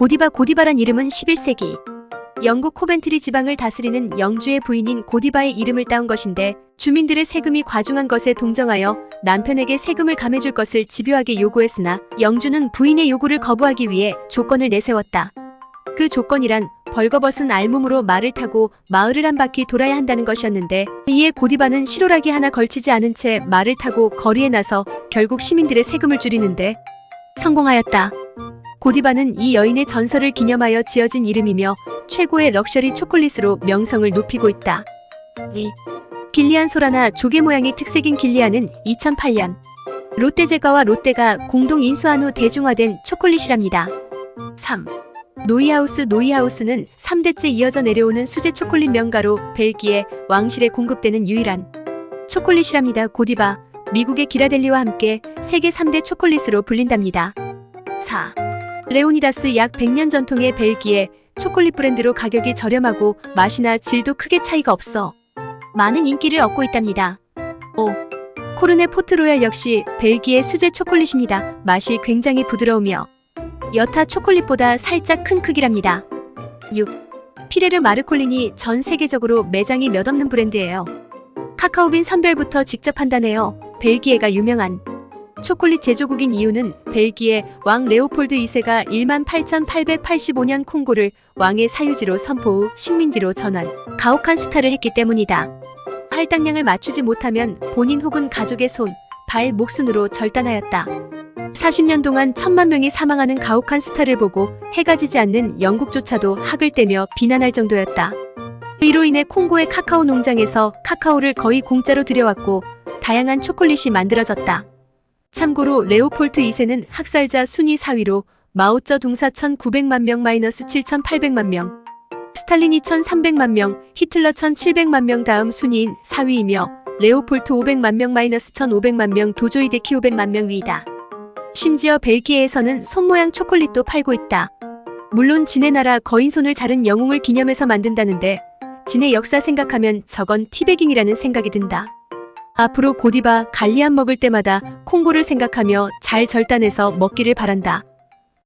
고디바 고디바란 이름은 11세기 영국 코벤트리 지방을 다스리는 영주의 부인인 고디바의 이름을 따온 것인데 주민들의 세금이 과중한 것에 동정하여 남편에게 세금을 감해줄 것을 집요하게 요구했으나 영주는 부인의 요구를 거부하기 위해 조건을 내세웠다. 그 조건이란 벌거벗은 알몸으로 말을 타고 마을을 한 바퀴 돌아야 한다는 것이었는데 이에 고디바는 실오라기 하나 걸치지 않은 채 말을 타고 거리에 나서 결국 시민들의 세금을 줄이는데 성공하였다. 고디바는 이 여인의 전설을 기념하여 지어진 이름이며 최고의 럭셔리 초콜릿으로 명성을 높이고 있다. 이 길리안 소라나 조개 모양이 특색인 길리안은 2008년 롯데 제과와 롯데가 공동 인수한 후 대중화된 초콜릿이랍니다. 3. 노이하우스 노이하우스는 3대째 이어져 내려오는 수제 초콜릿 명가로 벨기에 왕실에 공급되는 유일한 초콜릿이랍니다. 고디바 미국의 기라델리와 함께 세계 3대 초콜릿으로 불린답니다. 4. 레오니다스 약 100년 전통의 벨기에 초콜릿 브랜드로 가격이 저렴하고 맛이나 질도 크게 차이가 없어 많은 인기를 얻고 있답니다. 5. 코르네 포트로얄 역시 벨기에 수제 초콜릿입니다. 맛이 굉장히 부드러우며 여타 초콜릿보다 살짝 큰 크기랍니다. 6. 피레르 마르콜린이 전 세계적으로 매장이 몇 없는 브랜드예요. 카카오빈 선별부터 직접 판단해요. 벨기에가 유명한 초콜릿 제조국인 이유는 벨기에 왕 레오폴드 2세가 18,885년 콩고를 왕의 사유지로 선포 후 식민지로 전환, 가혹한 수탈을 했기 때문이다. 할당량을 맞추지 못하면 본인 혹은 가족의 손, 발, 목순으로 절단하였다. 40년 동안 천만 명이 사망하는 가혹한 수탈을 보고 해가 지지 않는 영국조차도 학을 떼며 비난할 정도였다. 이로 인해 콩고의 카카오 농장에서 카카오를 거의 공짜로 들여왔고 다양한 초콜릿이 만들어졌다. 참고로 레오폴트 2세는 학살자 순위 4위로 마오쩌둥 4,900만 명 마이너스 7,800만 명, 스탈린이 1,300만 명, 히틀러 1,700만 명 다음 순위인 4위이며 레오폴트 500만 명 마이너스 1,500만 명 도조이데키 500만 명 위이다. 심지어 벨기에에서는 손모양 초콜릿도 팔고 있다. 물론 지네 나라 거인손을 자른 영웅을 기념해서 만든다는데 지네 역사 생각하면 저건 티베깅이라는 생각이 든다. 앞으로 고디바 갈리안 먹을 때마다 콩고를 생각하며 잘 절단해서 먹기를 바란다.